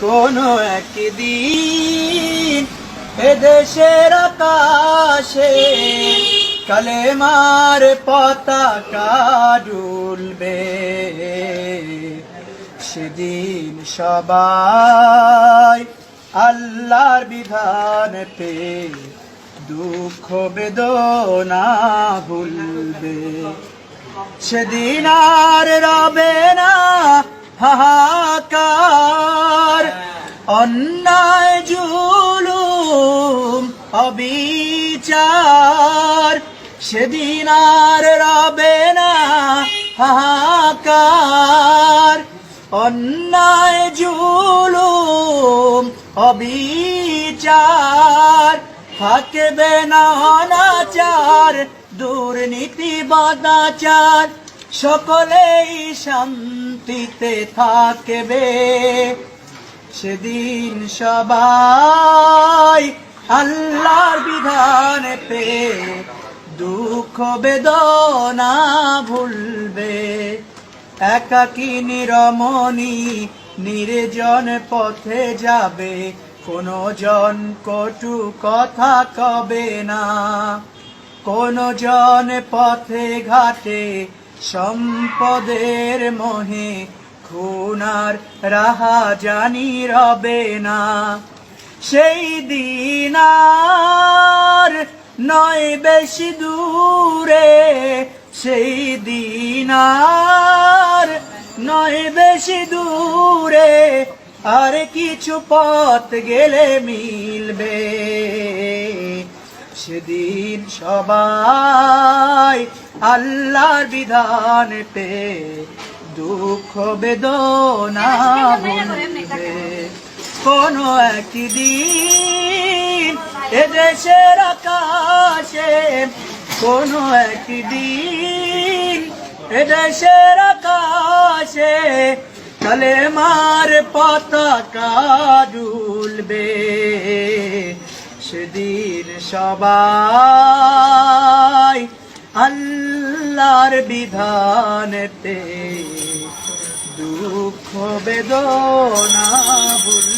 কোনো একদিন এদেশের আকাশে কালেমার পতাকা ডুলবে। সেদিন সবাই আল্লাহর বিধান পে দুঃখ বেদনা ভুলবে। সেদিন আর রবে না হাহাকার অন্যায় জুলুম, অবিচার। সেদিন আর রবে না হাহাকার। অন্যায় জুলুম, অবিচার। থাকবে না অনাচার, দুর্নীতি, বাদাচার। সকলেই শান্তিতে থাকবে। সেদিন সবাই আল্লাহর বিধান পে দুঃখ বেদনা ভুলবে। একাকী নিরমণি নির্জন পথে যাবে কোনো জন কটু কথা কবে না। কোন জন পথে ঘাটে সম্পদের মোহে খুনার রাহা জানি রবে না। সেই দিন নয় বেশি দূরে, সেই দিন নয় বেশি দূরে আর কিছু পথ গেলে মিলবে। সেদিন সবাই আল্লাহর বিধান পে দুঃখ বেদনা ভুলবে কোনো একদিন এদেশের আকাশে, কোনো একদিন এদেশের আকাশে কালেমার পতাকা ডুলবে সেদিন সবাই আল্লাহর বিধানেতে দুঃখ বেদনা ভুল